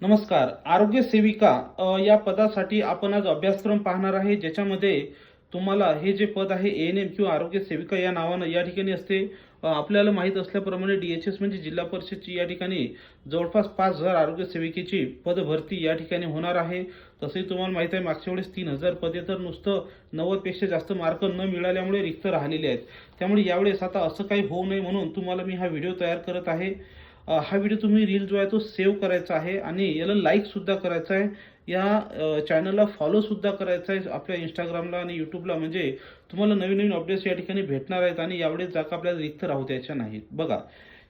नमस्कार आरोग्य सेविका या पदासाठी आपण आज अभ्यासक्रम पाहणार आहे ज्याच्यामध्ये तुम्हाला हे जे पद आहे ए एन एम किंवा आरोग्य सेविका या नावानं या ठिकाणी असते. आपल्याला माहीत असल्याप्रमाणे डी एच एस म्हणजे जिल्हा परिषदची या ठिकाणी जवळपास पाच हजार आरोग्य सेविकेची पदभरती या ठिकाणी होणार आहे. तसंही तुम्हाला माहीत आहे मागच्या वेळेस तीन हजार पदे तर नुसतं नव्वदपेक्षा जास्त मार्क न मिळाल्यामुळे रिक्त राहिलेले आहेत. त्यामुळे यावेळेस आता असं काही होऊ नये म्हणून तुम्हाला मी हा व्हिडिओ तयार करत आहे. हा व्हिडिओ तुम्ही रील जो आहे तो सेव्ह करायचा आहे आणि याला लाईक सुद्धा करायचा आहे. या चॅनलला फॉलो सुद्धा करायचा आहे आपल्या इंस्टाग्रामला आणि यूट्यूबला म्हणजे तुम्हाला नवीन नवीन अपडेट्स या ठिकाणी भेटणार आहेत आणि यावेळेस जागा आपल्याला रिक्त राहू द्यायच्या नाहीत. बघा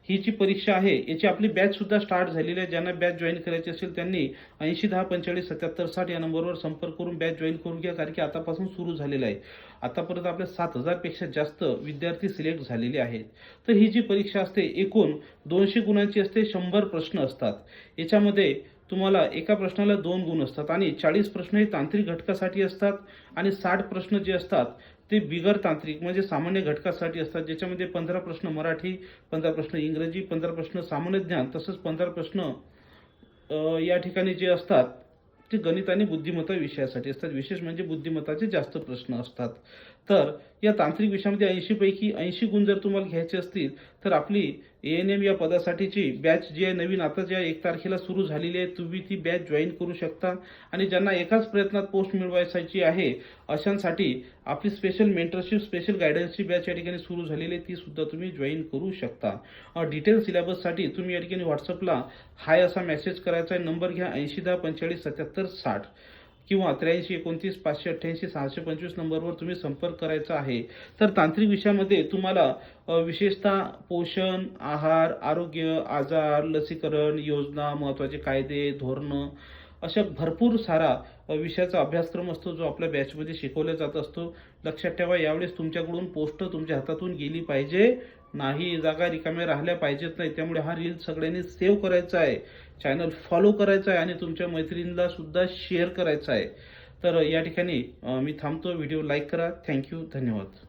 ही जी परीक्षा आहे याची आपली बॅच सुद्धा स्टार्ट झालेली आहे. ज्यांना बॅच जॉईन करायची असेल त्यांनी ऐंशी दहा पंचेचाळीस सत्याहत्तर साठ या नंबरवर संपर्क करून बॅच जॉईन करून घ्या. कारण की आतापासून सुरू झालेलं आहे. आतापर्यंत आपल्या सात हजारपेक्षा जास्त विद्यार्थी सिलेक्ट झालेले आहेत. तर ही जी परीक्षा असते एकूण दोनशे गुणांची असते शंभर प्रश्न असतात. याच्यामध्ये तुम्हाला एका प्रश्नाला दोन गुण असतात आणि चाळीस प्रश्न हे तांत्रिक घटकासाठी असतात आणि साठ प्रश्न जे असतात ते बिगर तांत्रिक म्हणजे सामान्य घटकासाठी असतात ज्याच्यामध्ये पंधरा प्रश्न मराठी पंधरा प्रश्न इंग्रजी पंधरा प्रश्न सामान्य ज्ञान तसंच पंधरा प्रश्न या ठिकाणी जे असतात ते गणित आणि बुद्धिमत्ता विषयासाठी असतात. विशेष म्हणजे बुद्धिमत्ताचे जास्त प्रश्न असतात. तर या तांत्रिक विषयामध्ये ऐंशीपैकी ऐंशी गुण जर तुम्हाला घ्यायचे असतील तर आपली ए एन एम या पदासाठीची बॅच जी आहे नवीन आता ज्या एक तारखेला सुरू झालेली आहे तुम्ही ती बॅच जॉईन करू शकता. आणि ज्यांना एकाच प्रयत्नात पोस्ट मिळवायची आहे अशांसाठी आपली स्पेशल मेंटरशिप स्पेशल गायडन्सची बॅच या ठिकाणी सुरू झालेली आहे ती सुद्धा तुम्ही जॉईन करू शकता. डिटेल सिलेबससाठी तुम्ही या ठिकाणी व्हॉट्सअपला हाय असा मेसेज करायचा आहे. नंबर घ्या ऐंशी दहा पंचेचाळीस सत्याहत्तर साठ किंवा त्र्याऐंशी एकोणतीस पाचशे अठ्ठ्याऐंशी सहाशे पंचवीस नंबरवर तुम्ही संपर्क करायचा आहे. तर तांत्रिक विषयामध्ये तुम्हाला विशेषतः पोषण आहार आरोग्य आजार लसीकरण योजना महत्त्वाचे कायदे धोरणं अशा भरपूर सारा विषयाचा अभ्यासक्रम असतो जो आपल्या बॅचमध्ये शिकवला जात असतो. लक्षात ठेवा यावेळेस तुमच्याकडून पोस्ट तुमच्या हातातून गेली पाहिजे. नाही जागा रिकाम्या राहिल्या पाहिजेत नाही त्यामुळे हा रील सगळ्यांनी सेव्ह करायचा आहे. चॅनल फॉलो करायचं आहे आणि तुमच्या मैत्रिणीला सुद्धा शेअर करायचं आहे. तर या ठिकाणी मी थांबतो. व्हिडिओ लाईक करा. थँक्यू धन्यवाद.